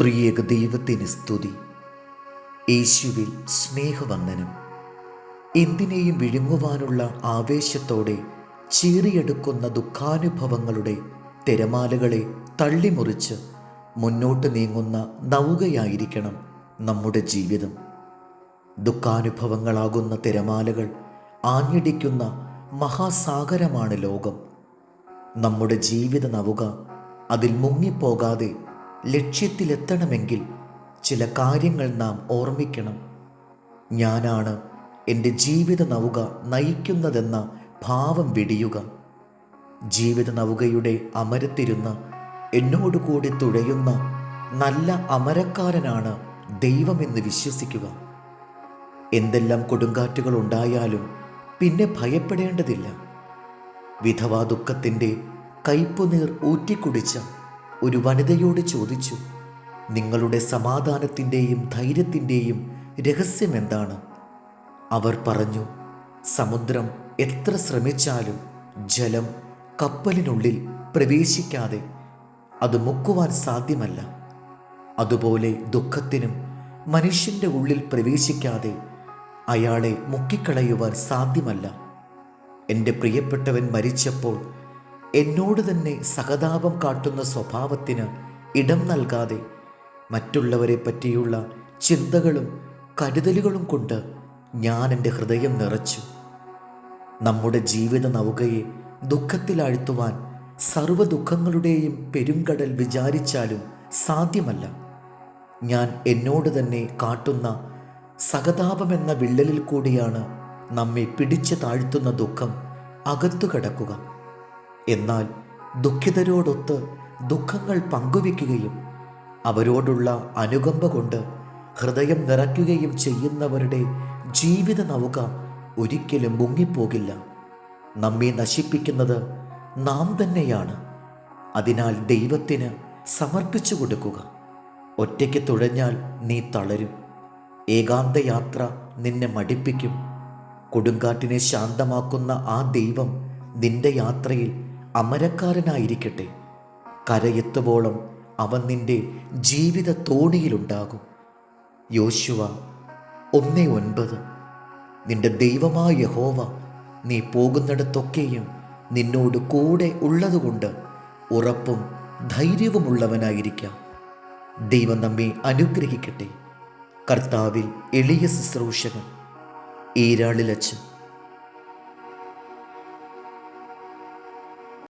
ത്രിയേക ദൈവത്തിന് സ്തുതി. യേശുവിൽ സ്നേഹവന്ദനം. എന്തിനേയും വിഴുങ്ങുവാനുള്ള ആവേശത്തോടെ ചീറിയെടുക്കുന്ന ദുഃഖാനുഭവങ്ങളുടെ തിരമാലകളെ തള്ളിമുറിച്ച് മുന്നോട്ട് നീങ്ങുന്ന നൗകയായിരിക്കണം നമ്മുടെ ജീവിതം. ദുഃഖാനുഭവങ്ങളാകുന്ന തിരമാലകൾ ആഞ്ഞടിക്കുന്ന മഹാസാഗരമാണ് ലോകം. നമ്മുടെ ജീവിത നവുക അതിൽ മുങ്ങിപ്പോകാതെ ലക്ഷ്യത്തിലെത്തണമെങ്കിൽ ചില കാര്യങ്ങൾ നാം ഓർമ്മിക്കണം. ഞാനാണ് എന്റെ ജീവിത നൗക നയിക്കുന്നതെന്ന ഭാവം വെടിയുക. ജീവിത നൗകയുടെ അമരത്തിരുന്ന് എന്നോടുകൂടി തുഴയുന്ന നല്ല അമരക്കാരനാണ് ദൈവമെന്ന് വിശ്വസിക്കുക. എന്തെല്ലാം കൊടുങ്കാറ്റുകൾ ഉണ്ടായാലും പിന്നെ ഭയപ്പെടേണ്ടതില്ല. വിധവാ ദുഃഖത്തിന്റെ കയ്പുനീർ ഊറ്റിക്കുടിച്ച ഒരു വനിതയോട് ചോദിച്ചു നിങ്ങളുടെ സമാധാനത്തിന്റെയും ധൈര്യത്തിന്റെയും രഹസ്യം എന്താണ്? അവർ പറഞ്ഞു സമുദ്രം എത്ര ശ്രമിച്ചാലും ജലം കപ്പലിനുള്ളിൽ പ്രവേശിക്കാതെ അത് മുക്കുവാൻ സാധ്യമല്ല. അതുപോലെ ദുഃഖത്തിനും മനുഷ്യന്റെ ഉള്ളിൽ പ്രവേശിക്കാതെ അയാളെ മുക്കിക്കളയുവാൻ സാധ്യമല്ല. എന്റെ പ്രിയപ്പെട്ടവൻ മരിച്ചപ്പോൾ എന്നോട് തന്നെ സഹതാപം കാട്ടുന്ന സ്വഭാവത്തിന് ഇടം നൽകാതെ മറ്റുള്ളവരെ പറ്റിയുള്ള ചിന്തകളും കരുതലുകളും കൊണ്ട് ഞാൻ എന്റെ ഹൃദയം നിറച്ചു. നമ്മുടെ ജീവിത നൗകയെ ദുഃഖത്തിലാഴ്ത്തുവാൻ സർവ ദുഃഖങ്ങളുടെയും പെരുങ്കടൽ വിചാരിച്ചാലും സാധ്യമല്ല. ഞാൻ എന്നോട് തന്നെ കാട്ടുന്ന സഹതാപമെന്ന വിള്ളലിൽ കൂടിയാണ് നമ്മെ പിടിച്ചു താഴ്ത്തുന്ന ദുഃഖം അകത്തു കിടക്കുക. എന്നാൽ ദുഃഖിതരോടൊത്ത് ദുഃഖങ്ങൾ പങ്കുവെക്കുകയും അവരോടുള്ള അനുകമ്പ കൊണ്ട് ഹൃദയം നിറയ്ക്കുകയും ചെയ്യുന്നവരുടെ ജീവിത നൗക ഒരിക്കലും മുങ്ങിപ്പോകില്ല. നമ്മെ നശിപ്പിക്കുന്നത് നാം തന്നെയാണ്. അതിനാൽ ദൈവത്തിന് സമർപ്പിച്ചു കൊടുക്കുക. ഒറ്റയ്ക്ക് തുഴഞ്ഞാൽ നീ തളരും. ഏകാന്തയാത്ര നിന്നെ മടിപ്പിക്കും. കൊടുങ്കാറ്റിനെ ശാന്തമാക്കുന്ന ആ ദൈവം നിന്റെ യാത്രയിൽ അമരക്കാരനായിരിക്കട്ടെ. കരയെത്തുവോളം അവൻ നിന്റെ ജീവിത തോണിയിലുണ്ടാകും യോശുവ ഒന്നേ ഒൻപത്. നിന്റെ ദൈവമായ യഹോവ നീ പോകുന്നിടത്തൊക്കെയും നിന്നോട് കൂടെ ഉള്ളതുകൊണ്ട് ഉറപ്പും ധൈര്യവുമുള്ളവനായിരിക്കാം. ദൈവം നമ്മെ അനുഗ്രഹിക്കട്ടെ. കർത്താവിൽ എളിയ ശുശ്രൂഷകൻ ഈരാളിലച്ച്